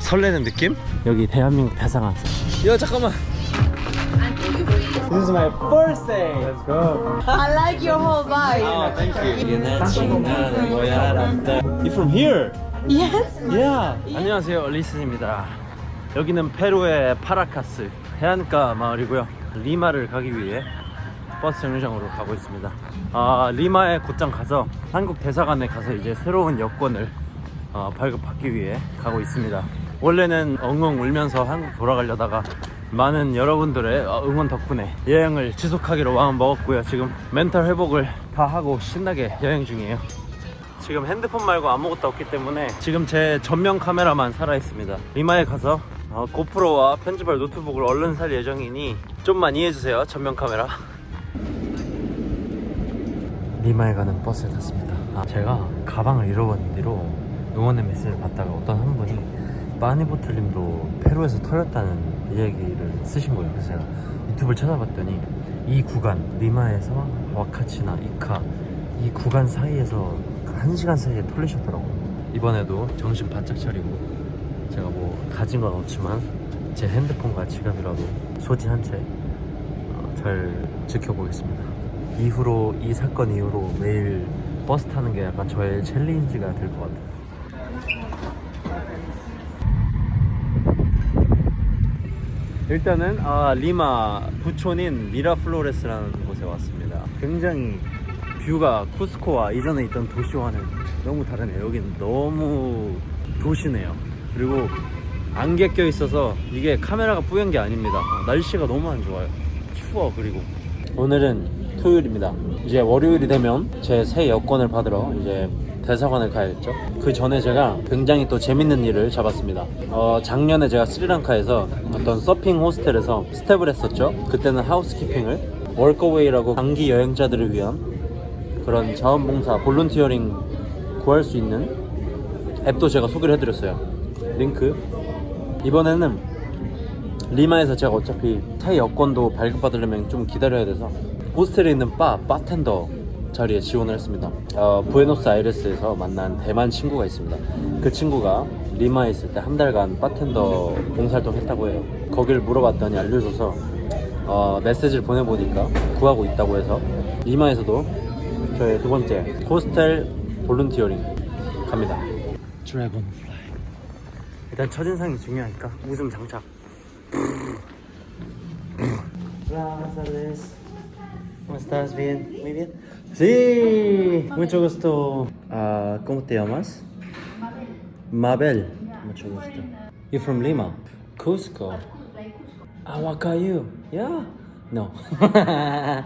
설레는 느낌? 여기 대한민국 대상하서. 야 잠깐만. This is my first day. Let's go. I like your whole vibe. Oh, thank you. You from here? Yes. Yeah. 안녕하세요, 리슨입니다. 여기는 페루의 파라카스 해안가 마을이고요. 리마를 가기 위해 버스 정류장으로 가고 있습니다. 아, 리마에 곧장 가서 한국 대사관에 가서 이제 새로운 여권을 어, 발급받기 위해 가고 있습니다. 원래는 엉엉 울면서 한국 돌아가려다가 많은 여러분들의 어, 응원 덕분에 여행을 지속하기로 마음 먹었고요. 지금 멘탈 회복을 다 하고 신나게 여행 중이에요. 지금 핸드폰 말고 아무것도 없기 때문에 지금 제 전면 카메라만 살아 있습니다. 리마에 가서 어, 고프로와 편집할 노트북을 얼른 살 예정이니 좀만 이해해 주세요. 전면 카메라. 리마에 가는 버스에 탔습니다. 아, 제가 가방을 잃어버린 뒤로 응원의 메시지를 받다가 어떤 한 분이 마니보틀님도 페루에서 털렸다는 이야기를 쓰신 거예요. 그래서 제가 유튜브를 찾아봤더니 이 구간 리마에서 와카치나 이카 이 구간 사이에서 그한 시간 사이에 털리셨더라고요. 이번에도 정신 바짝 차리고 제가 뭐 가진 건 없지만 제 핸드폰과 지갑이라도 소지한 채 어, 잘 지켜보겠습니다. 이후로 이 사건 이후로 매일 버스 타는 게 약간 저의 챌린지가 될 것 같아요. 일단은 아, 리마 부촌인 미라플로레스라는 곳에 왔습니다. 굉장히 뷰가 쿠스코와 이전에 있던 도시와는 너무 다르네요. 여기는 너무 도시네요. 그리고 안개 껴 있어서 이게 카메라가 뿌연 게 아닙니다. 어, 날씨가 너무 안 좋아요. 추워 그리고 오늘은 토요일입니다. 이제 월요일이 되면 제 새 여권을 받으러 이제 대사관을 가야겠죠. 그 전에 제가 굉장히 또 재밌는 일을 잡았습니다. 어, 작년에 제가 스리랑카에서 어떤 서핑 호스텔에서 스텝을 했었죠. 그때는 하우스키핑을 월커웨이라고 장기 여행자들을 위한 그런 자원봉사 볼런티어링 구할 수 있는 앱도 제가 소개를 해드렸어요. 링크. 이번에는 리마에서 제가 어차피 새 여권도 발급받으려면 좀 기다려야 돼서 호스텔에 있는 바, 바텐더 자리에 지원을 했습니다. 어, 부에노스아이레스에서 만난 대만 친구가 있습니다. 그 친구가 리마에 있을 때 한 달간 바텐더 봉사활동 했다고 해요. 거기를 물어봤더니 알려줘서 어, 메시지를 보내보니까 구하고 있다고 해서 리마에서도 저의 두 번째 호스텔 볼런티어링 갑니다. 드래곤 플라이. 일단 첫인상이 중요하니까 웃음 장착. ¿Cómo estás? ¿Bien? ¿Muy bien? Sí, mucho gusto. Ah, ¿Cómo te llamas? Mabel. Mucho gusto. You from Lima? Cusco. Huacayu. Yeah? No.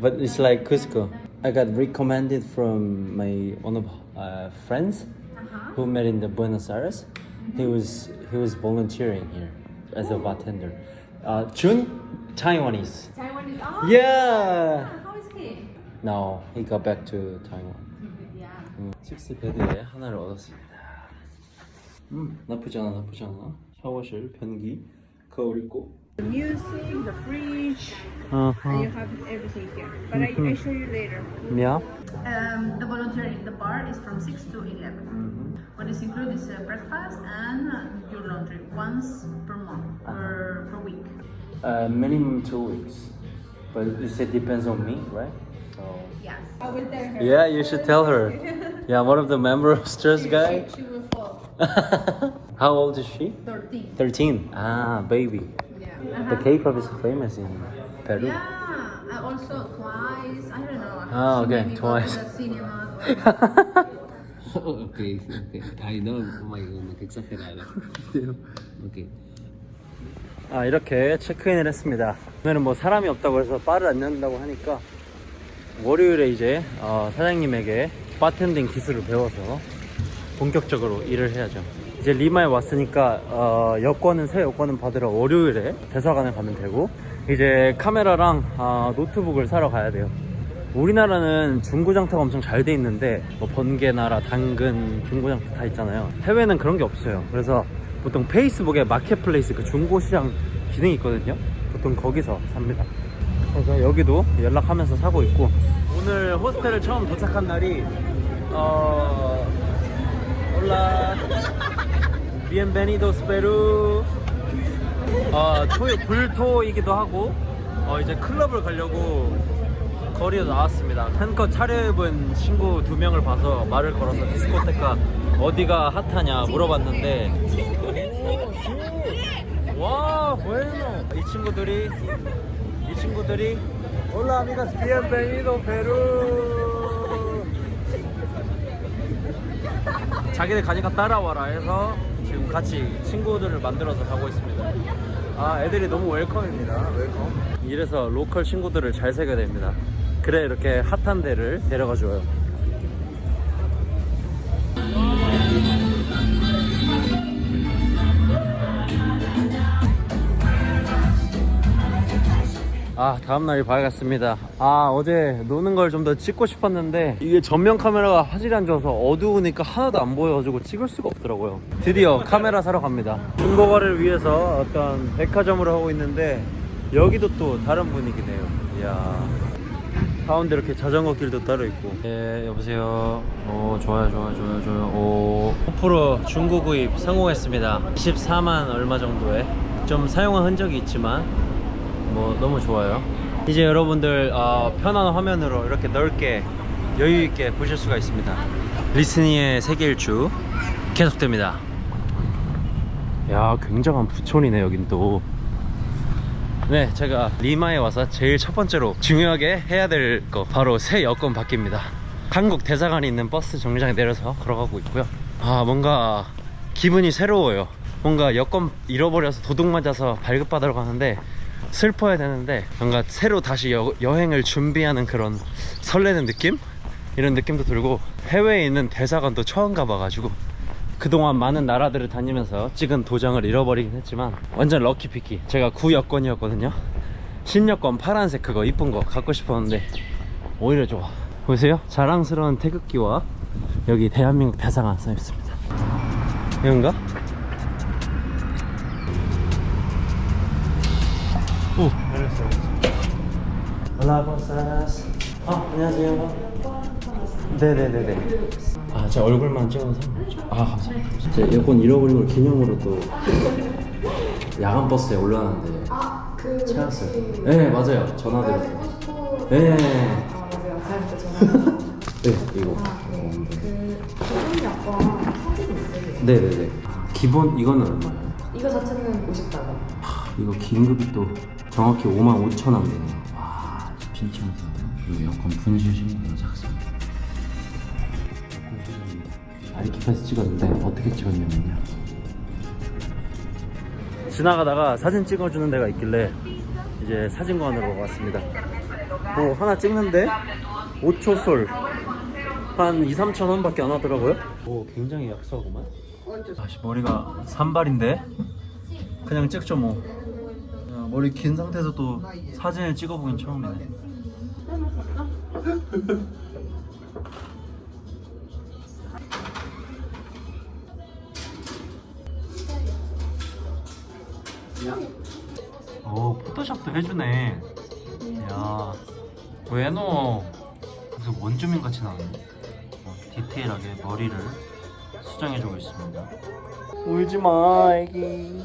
but it's like Cusco. I got recommended from my one of uh, friends who met in the Buenos Aires. He was he was volunteering here as a bartender. Uh, Taiwanese. Taiwan is oh Yeah. how is he? No, he got back to Taiwan. Yeah. 음, 식스 베드에 하나를 얻었습니다. 음, 나쁘지 않아, 나쁘지 않아. 샤워실, 변기, 거울 있고. The music, the fridge, Uh-huh. and you have everything here. But I, I show you later. Yeah. Um, the volunteering, the bar is from 6 to 11. What is included is uh, breakfast and uh, your laundry once per month, per, per week. Uh, minimum two weeks, but you said depends on me, right? So. Yes. I will tell her. Yeah, you should tell her. Yeah, one of the member of Stress Guy. She will fall. How old is she? 13. 13. Ah, baby. Yeah. The K-pop is famous in Peru. Yeah. Uh, also twice. I don't know. Oh, okay, Twice. To the cinema. ok, ok. Ay, no, oh my god, qué exagerado. ok. 아 이렇게 체크인을 했습니다. 오늘은 뭐 사람이 없다고 해서 바를 안 연다고 하니까 월요일에 이제 어, 사장님에게 바텐딩 기술을 배워서 본격적으로 일을 해야죠. 이제 리마에 왔으니까 어, 여권은 새 여권은 받으러 월요일에 대사관에 가면 되고 이제 카메라랑 어, 노트북을 사러 가야 돼요. 우리나라는 중고장터가 엄청 잘 돼 있는데 뭐 번개나라, 당근, 중고장터 다 있잖아요. 해외는 그런 게 없어요. 그래서 보통 페이스북에 마켓플레이스 그 중고시장 기능이 있거든요. 보통 거기서 삽니다. 그래서 여기도 연락하면서 사고 있고 오늘 호스텔을 처음 도착한 날이 어, 올라. 비엔베니도스 페루. 어, 토, 불토이기도 하고, 어, 이제 클럽을 가려고 거리에 나왔습니다. 한껏 차려입은 친구 두 명을 봐서 말을 걸어서 디스코테카 어디가 핫하냐 물어봤는데, 와, bueno. 이 친구들이, 이 친구들이, 올라, 아미가스, 비엔베니도 페루. 자기들 가니까 따라와라 해서 지금 같이 친구들을 만들어서 가고 있습니다. 아, 애들이 너무 웰컴입니다. 웰컴. 이래서 로컬 친구들을 잘 새겨야 됩니다. 그래 이렇게 핫한 데를 데려가 줘요. 아 다음날이 밝았습니다. 아 어제 노는 걸 좀 더 찍고 싶었는데 이게 전면 카메라가 화질이 안 좋아서 어두우니까 하나도 안 보여가지고 찍을 수가 없더라고요. 드디어 카메라 사러 갑니다. 중고거래를 위해서 어떤 백화점으로 하고 있는데 여기도 또 다른 분위기네요. 이야. 가운데 이렇게 자전거 길도 따로 있고. 예 여보세요. 오 좋아요 좋아요 좋아요 좋아요. 오. 5% 중고 구입 성공했습니다. 24만 얼마 정도에. 좀 사용한 흔적이 있지만 뭐 너무 좋아요. 이제 여러분들 어, 편한 화면으로 이렇게 넓게 여유 있게 보실 수가 있습니다. 리스니의 세계 일주 계속됩니다. 야, 굉장한 부촌이네 여긴 또. 네, 제가 리마에 와서 제일 첫 번째로 중요하게 해야 될 거 바로 새 여권 바뀝니다. 한국 대사관이 있는 버스 정류장에 내려서 걸어가고 있고요. 아, 뭔가 기분이 새로워요. 뭔가 여권 잃어버려서 도둑 맞아서 발급받으러 가는데 슬퍼야 되는데 뭔가 새로 다시 여, 여행을 준비하는 그런 설레는 느낌? 이런 느낌도 들고 해외에 있는 대사관도 처음 가봐가지고 그동안 많은 나라들을 다니면서 찍은 도장을 잃어버리긴 했지만 완전 럭키피키. 제가 구여권이었거든요. 신여권 파란색 그거 이쁜 거 갖고 싶었는데 오히려 좋아. 보세요. 자랑스러운 태극기와 여기 대한민국 대사관 써있습니다. 이건가? 오, 알겠어요. Hola, ¿cómo estás? 아, 안녕하세요. 네네네네. 아, 제 얼굴만 찍어서? 아, 감사합니다. 제 여권 잃어버린 걸 기념으로 또 야간 버스에 올라왔는데 아, 그 찾았어요. 혹시 네, 맞아요. 전화 드렸어요. 휴대폰 네. 아, 맞아요. 잘부터 전화. 네, 이거. 아, 네. 그 기본 여권 사진이 있어요. 네네네. 기본 이거는 얼마예요? 이거 자체는 50달러. 이거 긴급이 또 정확히 5만 5천 원 되네요. 와, 신청서 그리고 여권 분실 신고가 작성. 여권 수정입니다. 아리키파에서 찍었는데 어떻게 찍었냐면요. 지나가다가 사진 찍어주는 데가 있길래 이제 사진관으로 왔습니다. 뭐 하나 찍는데 5초 솔. 한 2, 3천 원 밖에 안 하더라고요. 오, 굉장히 약소하구만. 다시 머리가 산발인데 그냥 찍죠 뭐. 야, 머리 긴 상태에서 또 사진을 찍어보긴 처음이네. 오 포토샵도 해주네. 야 왜노? 무슨 원주민 같이 나오네. 어, 디테일하게 머리를 수정해주고 있습니다. 울지 마, 애기.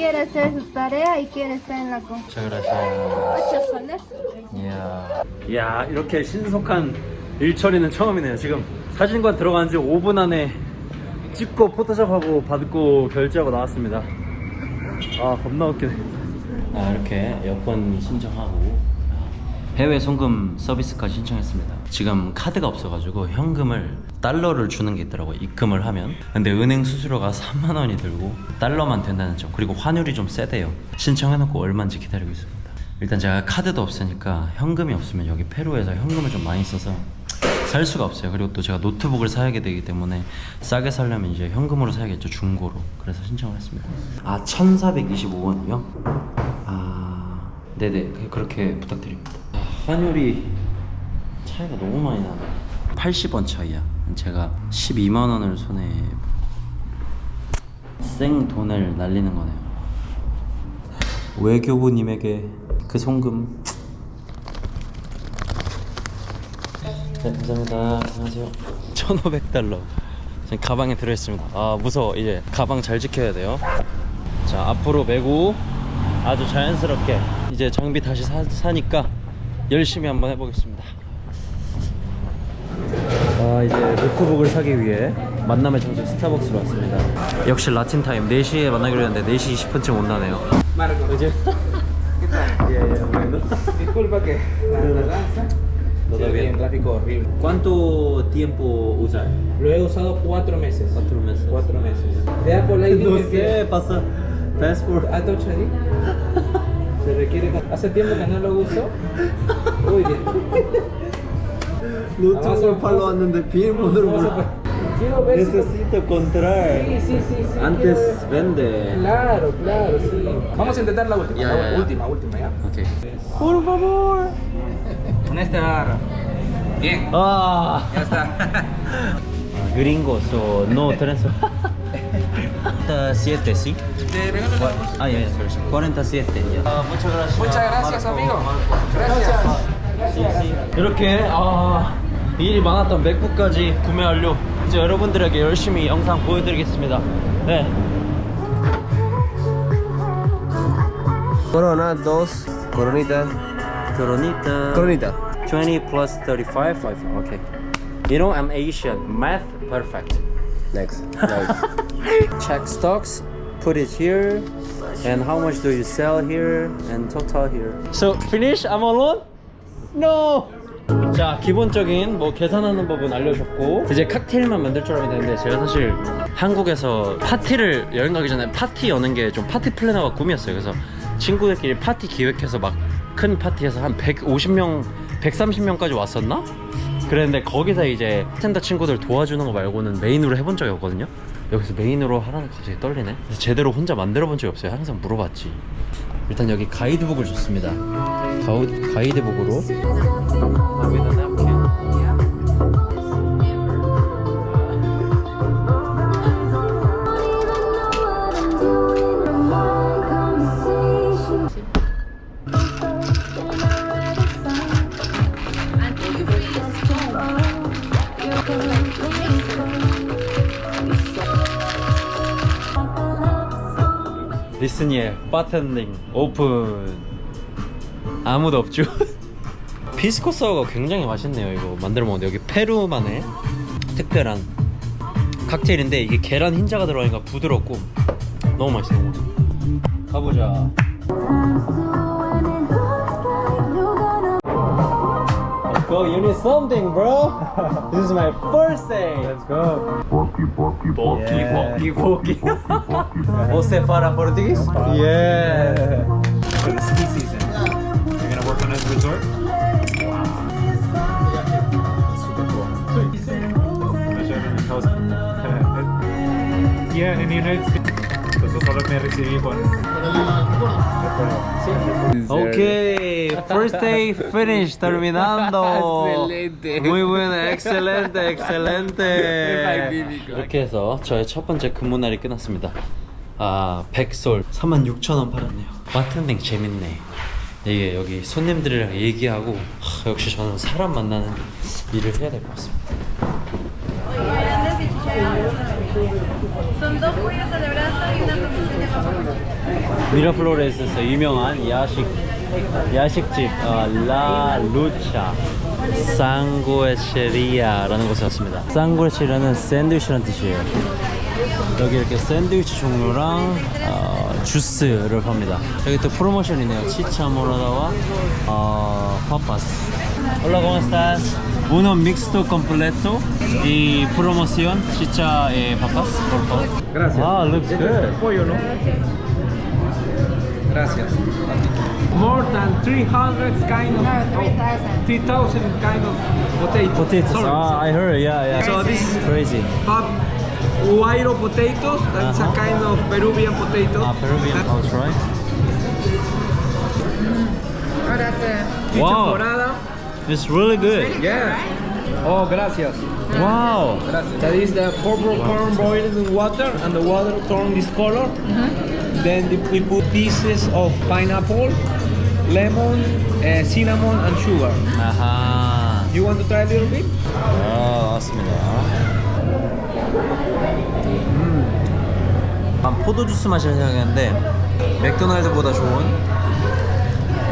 Quiere hacer su tarea y quiere estar en la con 자, 그래서. ocho soles. 이야. 이야, 이렇게 신속한 일처리는 처음이네요. 지금 사진관 들어간 지 5분 안에 찍고 포토샵하고 받고 결제하고 나왔습니다. 아, 겁나 웃기네. 아, 이렇게 여권 신청하고 해외 송금 서비스까지 신청했습니다. 지금 카드가 없어가지고 현금을 달러를 주는 게 있더라고요. 입금을 하면. 근데 은행 수수료가 3만 원이 들고 달러만 된다는 점. 그리고 환율이 좀 세대요. 신청해놓고 얼마인지 기다리고 있습니다. 일단 제가 카드도 없으니까 현금이 없으면 여기 페루에서 현금을 좀 많이 써서 살 수가 없어요. 그리고 또 제가 노트북을 사야게 되기 때문에 싸게 살려면 이제 현금으로 사야겠죠. 중고로. 그래서 신청을 했습니다. 아, 1,425원이요? 아, 네네. 그렇게 부탁드립니다. 아, 환율이 차이가 너무 많이 나네. 80원 차이야. 제가 12만 원을 손에 생 돈을 날리는 거네요. 외교부님에게 그 송금 네, 감사합니다. 안녕하세요. 1,500달러. 지금 가방에 들어있습니다. 아, 무서워. 이제 가방 잘 지켜야 돼요. 자, 앞으로 메고 아주 자연스럽게 이제 장비 다시 사, 사니까 열심히 한번 해보겠습니다. 아, 이제 노트북을 사기 위해 만남의 장소 스타벅스로 왔습니다. 역시 라틴 타임 4시에 만나기로 했는데 4시 20분쯤 못 나네요. Marco, 그지? ¿qué tal? Disculpa que la tardanza. Todo bien. tráfico horrible. ¿Cuánto tiempo usar? Lo he usado cuatro meses. Cuatro meses. Cuatro meses. De Apple Lightning No sé, pasa passport. ¿A? Se requiere. Hace tiempo que no lo uso. Uy, bien. 노트북을 팔러 왔는데 비밀번호를 Vamos a- 몰라. Quiero ver si. Necesito encontrar. Sí, sí, sí, sí. Antes quiero ver. vende. Claro, claro, sí. Vamos a intentar la última. Ya, la ya, ya. última, última, ¿ya? Ok. Por favor. Con esta barra. Bien. Ah. Ya está. Gringos o no transfer. 47, ¿sí? Te regalo la voz. Ah, ya, ya, sorry, sorry. 47. ya. Ah, muchas gracias. Muchas gracias, Marco, amigo. Marco. Gracias. Sí, sí. 이렇게 아, 일이 많았던 맥북까지 구매 완료. 이제 여러분들에게 열심히 영상 보여드리겠습니다. 네. Corona, dos. Coronita. Coronita. Coronita. 20 plus 35. five, Okay. You know I'm Asian. Math perfect. Next. Next. Check stocks. Put it here. And how much do you sell here? And total here. So finish? I'm alone? No. 자 기본적인 뭐 계산하는 법은 알려줬고 이제 칵테일만 만들 줄 알면 되는데 제가 사실 한국에서 파티를 여행 가기 전에 파티 여는 게 좀 파티 플래너가 꿈이었어요 그래서 친구들끼리 파티 기획해서 막 큰 파티에서 한 150명 130명까지 왔었나? 그랬는데 거기서 이제 스탠더 친구들 도와주는 거 말고는 메인으로 해본 적이 없거든요. 여기서 메인으로 하라는 거 갑자기 떨리네. 제대로 혼자 만들어 본 적이 없어요. 항상 물어봤지. 일단 여기 가이드북을 줬습니다. 가우, 가이드북으로 리스니엘 바텐딩 오픈. 아무도 없죠. 비스코 사워가 굉장히 맛있네요 이거. 만들어 먹는데. 여기 페루만의 특별한 칵테일인데 이게 계란 흰자가 들어가니까 부드럽고 너무 맛있어 너무 맛있어 가보자 go, you need something, bro. This is my first day. Let's go. Poki, poki, poki, poki, poki. Você fala português? Yeah. for the ski season. You're gonna work on this resort? Wow. Super cool. I'm sure everyone knows. yeah, in the United States. Entonces solo me recibí con... Okay, first day finish, terminando. Excelente. Muy buena, excelente, excelente. 이렇게 해서 저의 첫 번째 근무 날이 끝났습니다. 아, 백솔 36,000원 팔았네요. 바텐딩 재밌네. 이게 여기 손님들이랑 얘기하고 하, 역시 저는 사람 만나는 일을 해야 될 것 같습니다. 미라플로레스에서 유명한 야식 야식집 어, 라 루차 상고에체리아라는 곳에 왔습니다. 상고에체리아는 샌드위치라는 뜻이에요. 여기 이렇게 샌드위치 종류랑 어, 주스를 팝니다. 여기 또 프로모션이네요. 치차 모라다와 어, papas. Hola, ¿cómo estás? Uno mixto completo y promoción chicha eh, papas, por favor. Gracias. Ah, looks good. Pollo, ¿no? Gracias. More than 300 kind of, oh, 3,000 kind of potatoes. Potatoes. Sorry. Ah, I heard. Yeah, yeah. So this is- crazy. Have Huayro potatoes, that's Uh-huh. a kind of Peruvian potato. Ah, Peruvian. I'll try. Chicha Wow. morada. It's really good. Yeah. Oh, gracias. Wow. Gracias. That is the purple corn boiled in water, and the water turned this color. Then the- we put pieces of pineapple, lemon, uh, cinnamon, and sugar. 아하. You want to try a little bit? 아, 맞습니다. 음. 난 포도주스 마실 생각했는데 맥도날드보다 좋은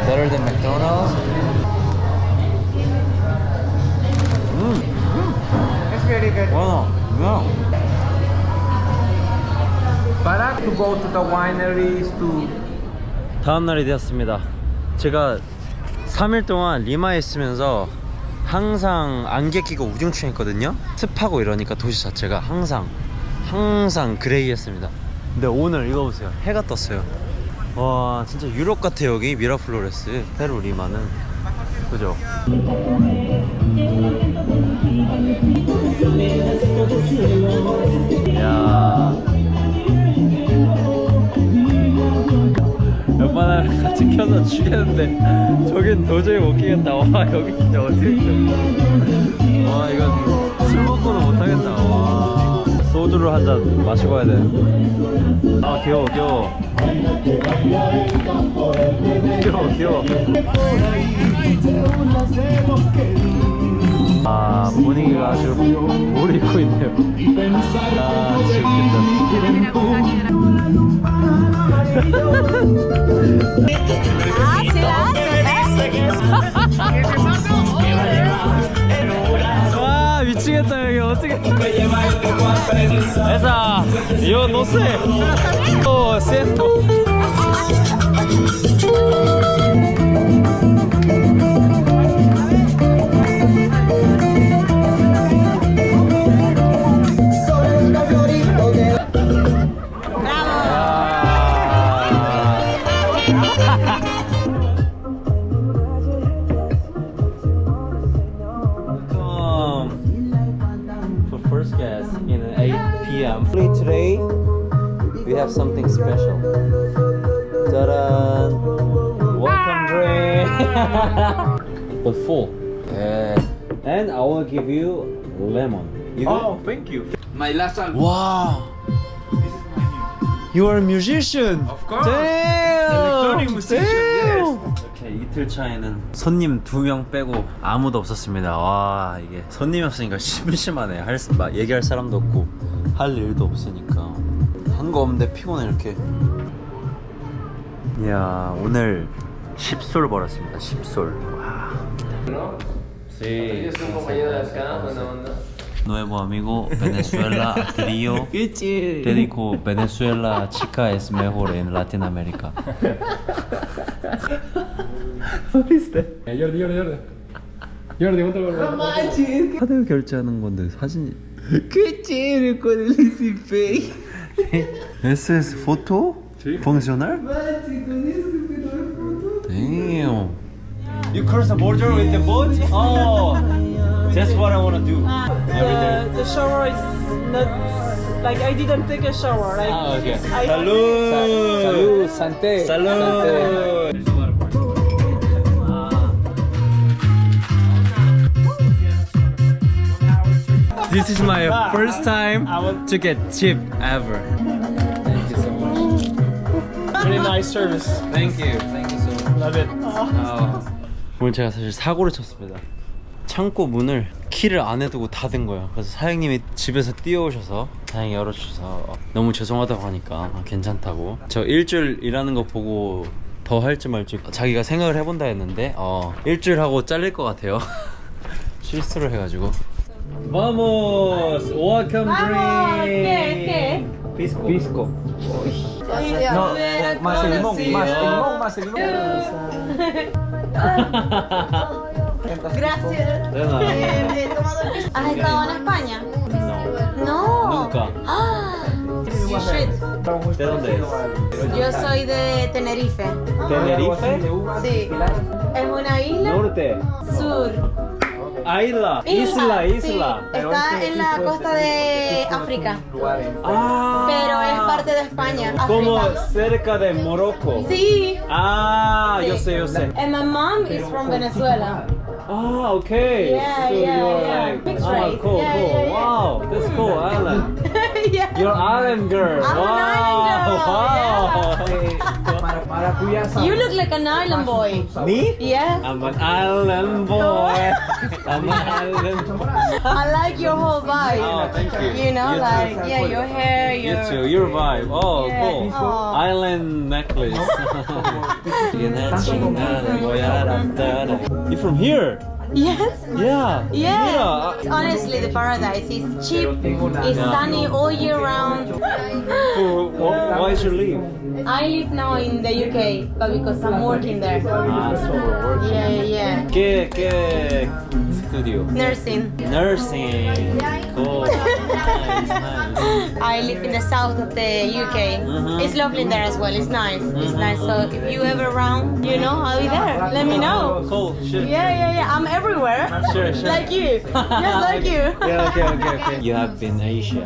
Better than McDonald's. 음. It's very good. 와, 야. But I have to go to 다음 날이 되었습니다. 제가 3일 동안 리마에 있으면서 항상 안개 끼고 우중충했거든요. 습하고 이러니까 도시 자체가 항상 항상 그레이했습니다. 근데 오늘 이거 보세요. 해가 떴어요. 와 진짜 유럽 같아 여기 미라플로레스 페루 리마는 그죠? 야 웬만하면 같이 켜서 추겠는데 저긴 도저히 못 끼겠다. 와 여기 진짜 어떻게 켜? 와 이건 술 먹고는 못하겠다. 와. 소주를 한 잔 마시고 가야 돼아 귀여워 귀여워. 귀여워 귀여워 아 분위기가 아주 몰입고 있네요 아 진짜 웃긴다 와 미치겠다 여기 어떻게 esa yo no sé oh siento Welcome p.m. Today we have something special. Ta-da! Welcome drink. but full. Yeah. And I will give you lemon. You? Oh, thank you. Wow. You are a musician. Of course. Damn. Electronic musician, yes. 이렇게 이틀 차에는 손님 두 명 빼고 아무도 없었습니다. 와 이게 손님이 없으니까 심심하네. 할 수- 막 얘기할 사람도 없고 할 일도 없으니까 한 거 없는데 피곤해 이렇게. 이야 오늘 10솔 벌었습니다. 10솔. 와. Sí. Nuevo amigo Venezuela trío. Te digo Venezuela chica es mejor en Latinoamérica. 카드 결제하는 건데 사진 Qué chévere con el Easy Pay. ¿Ese es foto? Sí. ¿Funcionar? Damn. You cross the border with the boat? Oh, that's what I want to do. Ah, the, the shower is not like I didn't take a shower. Like, ah, okay. I, Salud. Salud. Salud. Salud. Salud. Salud. This is my first time to get tip ever. Thank you so much. Very nice service. Thank you. Thank you so much. Love it. Oh. 오늘 제가 사실 사고를 쳤습니다. 창고 문을 키를 안 해두고 닫은 거예요. 그래서 사장님이 집에서 뛰어오셔서 다행히 열어주셔서 너무 죄송하다고 하니까 괜찮다고. 저 일주일 일하는 거 보고 더 할지 말지 자기가 생각을 해본다 했는데 어, 일주일 하고 잘릴 것 같아요. 실수를 해가지고. Vamos, welcome drink. Pisco. Pisco. No, más el limón, más el limón, más el limón. Gracias. De nada. Eh, he tomado el. ¿Has estado en España? No. Nunca. Ah, shit. ¿De dónde es? Yo soy de Tenerife. Tenerife. Sí. Es una isla Norte. sur. Isla. Isla, sí. isla. Está en la costa de África, Ah. pero es parte de España. Como África. cerca de Morocco. Sí. Ah, yo Sí. sé, yo sé. And my mom is from Venezuela. Ah, okay. Yeah, so yeah, you're yeah. like, Mixed ah, race. cool, Yeah, cool. yeah, yeah. Wow, that's cool, Island. yeah. You're island girl. I'm an wow, island girl, wow. Ah. You look like an island boy. Me? Yes. I'm an island boy. I'm an island I like your whole vibe. Oh, thank you. You know, You too. like yeah, your hair, You your too, your vibe. Oh, Yeah. cool. Oh. Island necklace. You're from here? Yes. Yeah. Yeah. Mira, Honestly, the paradise is cheap, it's sunny all year round. for, wh- why is your leave? I live now in the UK, but because I'm working there. Ah, so for work. Yeah, yeah, yeah. ¿Qué, qué studio? Nursing. Nursing. Cool. Nice, nice. I live in the south of the UK. Mhm. It's lovely there as well. It's nice. It's nice. So if you ever around, you know, I'll be there. Let me know. Cool. Shit. Yeah, yeah, yeah. I'm everywhere. Sure, sure. Like you. Just like you. Yeah, okay, okay, okay. You have been Asia.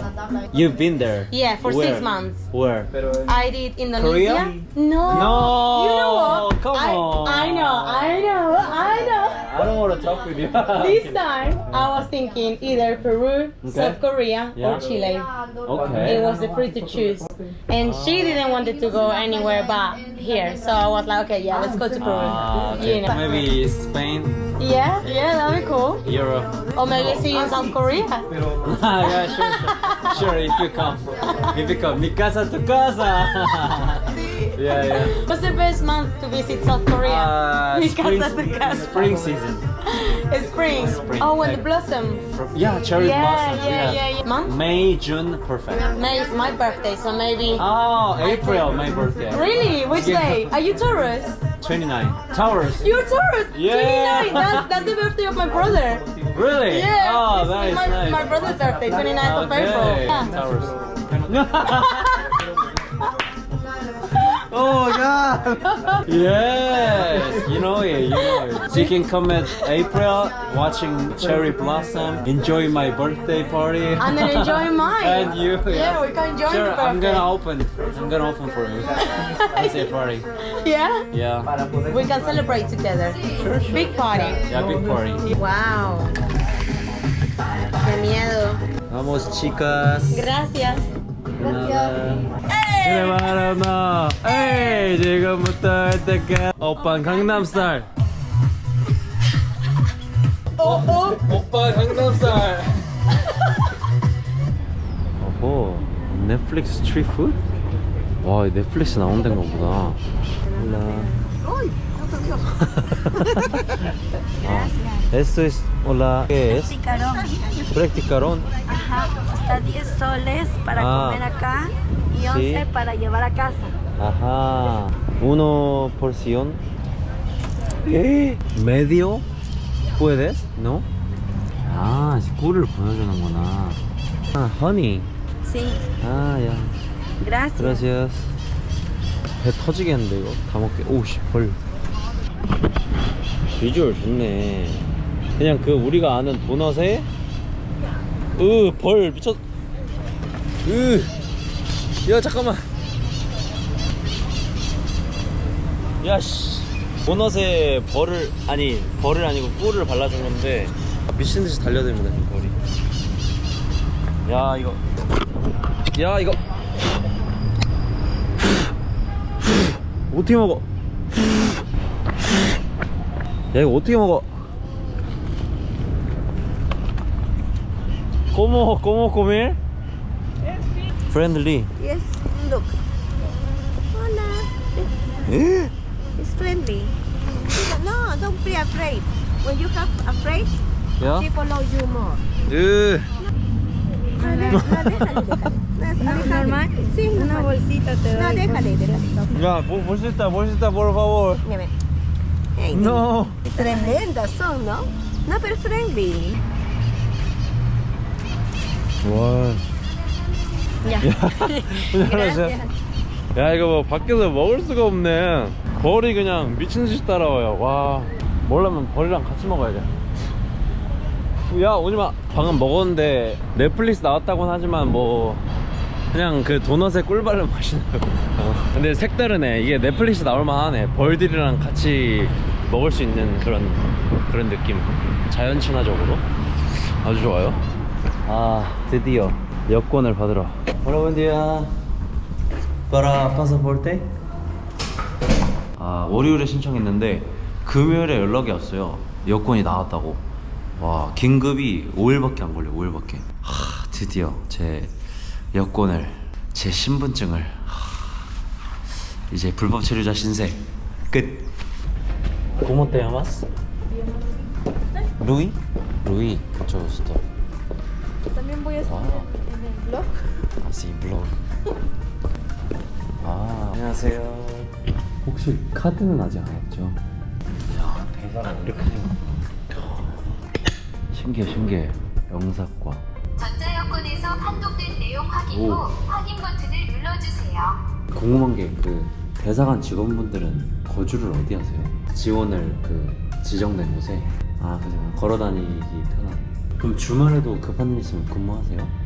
You've been there. Yeah, for Where? six months. Where? I did Indonesia. Korea? No. No, You know what? come I, on. I know. I know. I know. I don't want to talk with you. This time, I was thinking either Peru, South Korea, Yeah. or Chile. Okay. It was the free to choose, and she didn't want it to go anywhere but here. So I was like, okay, yeah, let's go to Peru. Ah, okay. You know. Maybe Spain, Yeah, yeah, that'd be cool. Europe. Or maybe see you in South Korea. yeah, sure, sure. Sure, if you come. If you come. Mi casa, tu casa. yeah, yeah. What's the best month to visit South Korea? Uh, spring, casa, tu casa. spring season. It's spring. Spring, Oh, when like- the blossom. Yeah, cherry Yeah, blossoms. yeah, yeah, yeah. Month? May, June, perfect. May is my birthday, so maybe. Oh, April, my birthday. Really? Which Yeah. day? Are you Taurus? 29. Taurus. You're Taurus. Yeah. 29. That's that's the birthday of my brother. Really? Yeah. Oh, it's nice, my, nice. my brother's birthday, 29th of April. Yeah. Taurus. Oh god! yes, you know it, you know it. So you can come at April, watching cherry blossom, enjoy my birthday party. And then enjoy mine. and you, yeah. Yeah, we can enjoy Sure, the I'm gonna open. I'm gonna open for you. Birthday party. Yeah? Yeah, We can celebrate together. Sure, sure. Big party. yeah, big party. Wow. Qué miedo. Vamos, chicas. Gracias. 그 래 말하나 에이 지금부터 어떡해 오빠 강남스타일 Oh, oh. 오빠 강남스타일 어허 넷플릭스 스트리트 푸드? 와 넷플릭스 나온 데인가 보다 ah, Esto es, hola, ¿qué es? Picarón. Practicaron Ajá. Hasta 10 soles para Ah. comer acá 11 para llevar a casa. Ajá. Uno porción. ¿Qué? ¿Medio? ¿Puedes? ¿No? 아, 꿀을 보여주는구나. 아, honey. Sí. 아, 야. Gracias. Gracias. 배 터지겠는데, 이거. 다 먹게. 오우씨, 벌. 비주얼 좋네. 그냥 그 우리가 아는 도넛에, 으, 벌, 미쳤. 으. 야, 잠깐만. 야, 씨. 도넛에 벌을, 아니, 벌을 아니고 꿀을 발라준 건데, 미친 듯이 달려듭니다, 이 벌이. 야, 이거. 야, 이거. 어떻게 먹어? 야 이거 어떻게 먹어? ¿Cómo, cómo comer? friendly. Yes, look. Hola. Eh? it's friendly. No, don't be afraid. When you have afraid, yeah. people love you more. Yeah. No, normal. Sí, una bolsita te doy. No, déjale, déjale. Ya, bolsita, bolsita, por favor. Hey, no. Tremendas son, ¿no? No, pero friendly. What? 와. Ya. Gracias. 야. 이거 뭐 밖에서 먹을 수가 없네. 벌이 그냥 미친 듯이 따라와요. 와 먹으려면 벌이랑 같이 먹어야 돼 야 오지마. 방금 먹었는데 넷플릭스 나왔다고는 하지만 뭐 그냥 그 도넛에 꿀 바른 맛이 나요. 어. 근데 색다르네. 이게 넷플릭스 나올만 하네. 벌들이랑 같이 먹을 수 있는 그런 그런 느낌. 자연 친화적으로. 아주 좋아요. 아 드디어 여권을 받으러 Hola buen día para pasaporte 아 월요일에 신청했는데 금요일에 연락이 왔어요 여권이 나왔다고 와 긴급이 5일밖에 안 걸려 5일밖에 하 드디어 제 여권을 제 신분증을 하, 이제 불법 체류자 신세 끝 ¿Cómo te llamas? Luis. Luis, mucho gusto. También voy a Ah. en el blog. 아, sí, 블로그. 아, 안녕하세요. 혹시 카드는 아직 안 왔죠? 야, 대사가 이렇게 신기해, 신기해. 영사과. 전자여권에서 판독된 내용 확인 후 오. 확인 버튼을 눌러주세요. 궁금한 게 그 대사관 직원분들은 거주를 어디 하세요? 지원을 그 지정된 곳에 아 그죠 걸어 다니기 편한 그럼 주말에도 급한 일 있으면 근무하세요?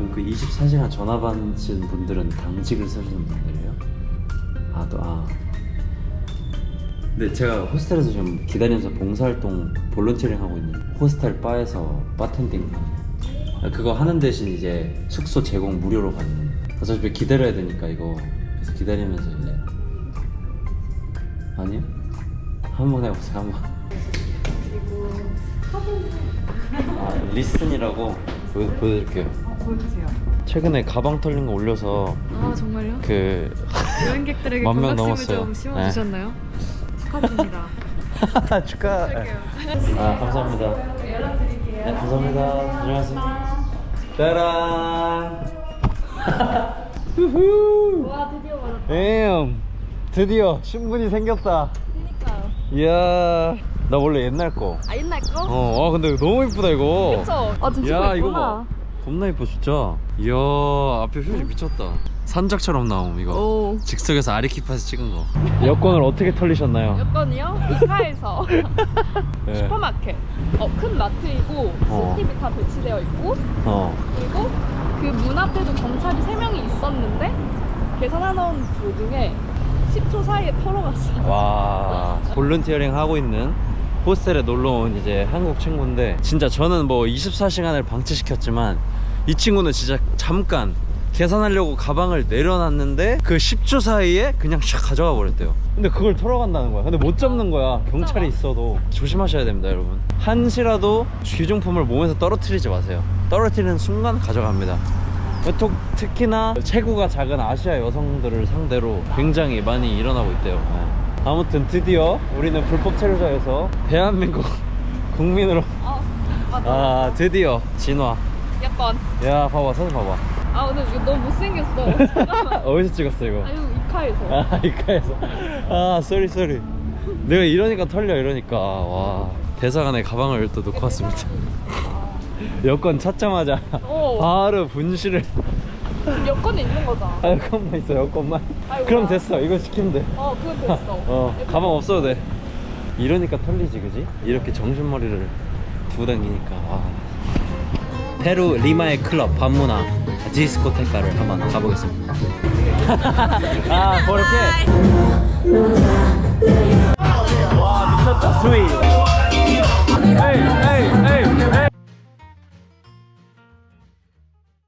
아 그럼 그 24시간 전화 받으시는 분들은 당직을 쓰시는 분들이에요? 아 또 아. 근데 제가 호스텔에서 지금 기다리면서 봉사활동 볼런티어링 하고 있는 호스텔 바에서 바텐딩. 하는 그거 하는 대신 이제 숙소 제공 무료로 받는. 어차피 기다려야 되니까 이거 그래서 기다리면서 이제. 아니요? 한 번 해보세요 한번. 아 리슨이라고 보여, 보여드릴게요 보여주세요. 최근에 가방 털린 거 올려서 아 정말요? 그 여행객들에게 만명 넘었어요. 좀 심어주셨나요? 축하드립니다. 축하 아 감사합니다 네, 감사합니다 안녕하세요 짜란 후후 와 드디어 받았다. damn 드디어 신분이 생겼다 그니까요. 이야 나 원래 옛날 거 아 옛날 거? 어, 아 근데 너무 이쁘다 이거. 그쵸? 아 진짜 야 이거. 봐. 겁나 이뻐 진짜. 이야 앞에 표지 미쳤다. 산적처럼 나옴 이거. 오. 즉석에서 아리키파에서 찍은 거. 여권을 어떻게 털리셨나요? 여건이요? 이카에서 네. 슈퍼마켓. 어, 큰 마트이고 어. CCTV 다 배치되어 있고 어. 그리고 그 문 앞에도 경찰이 3명이 있었는데 계산하는 도중에 10초 사이에 털어갔어요. 와 볼런티어링 하고 있는 호스텔에 놀러 온 이제 한국 친구인데 진짜 저는 뭐 24시간을 방치시켰지만 이 친구는 진짜 잠깐 계산하려고 가방을 내려놨는데 그 10초 사이에 그냥 샥 가져가 버렸대요. 근데 그걸 털어간다는 거야. 근데 못 잡는 거야. 경찰이 있어도. 조심하셔야 됩니다 여러분. 한시라도 귀중품을 몸에서 떨어뜨리지 마세요. 떨어뜨리는 순간 가져갑니다. 특- 특히나 체구가 작은 아시아 여성들을 상대로 굉장히 많이 일어나고 있대요. 네. 아무튼 드디어 우리는 불법 체류자에서 대한민국 국민으로 아. 아 드디어 진화. 약간. 야 봐봐 사진 봐봐. 아, 근데 이거 너무 못생겼어. 어디서 찍었어 이거? 아유, 이카에서. 아 이카에서. 아 쏘리 쏘리. 내가 이러니까 털려 이러니까 와 대사관에 가방을 또 놓고 왔습니다. 여권 찾자마자 어. 바로 분실을. 여권이 있는 거잖아. 아 여권만 있어 여권만? 아이고야. 그럼 됐어. 이거 시키면 돼. 어, 그건 됐어. 어, 가방 없어도 돼. 이러니까 털리지 그지? 이렇게 정신머리를 두고 다니니까. 와. 아. 페루 리마의 클럽 밤문화 디스코테카를 한번 가보겠습니다. 아 그렇게. 와 미쳤다. 스윗. 에이 에이.